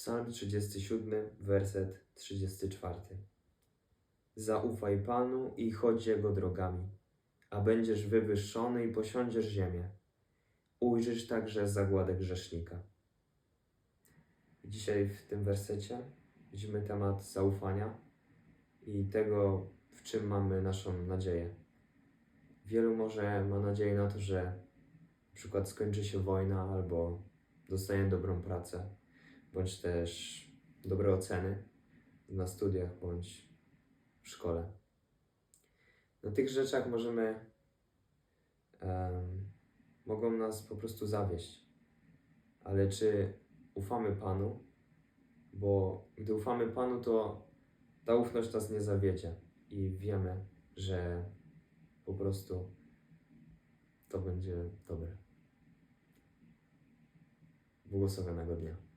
Psalm 37, werset 34. Zaufaj Panu i chodź Jego drogami, a będziesz wywyższony i posiądziesz ziemię. Ujrzysz także zagładę grzesznika. Dzisiaj w tym wersecie widzimy temat zaufania i tego, w czym mamy naszą nadzieję. Wielu może ma nadzieję na to, że na przykład skończy się wojna albo dostaję dobrą pracę, bądź też dobre oceny na studiach bądź w szkole. Na tych rzeczach możemy, em, mogą nas po prostu zawieść. Ale czy ufamy Panu? Bo gdy ufamy Panu, to ta ufność nas nie zawiedzie i wiemy, że po prostu to będzie dobre. Błogosławionego dnia.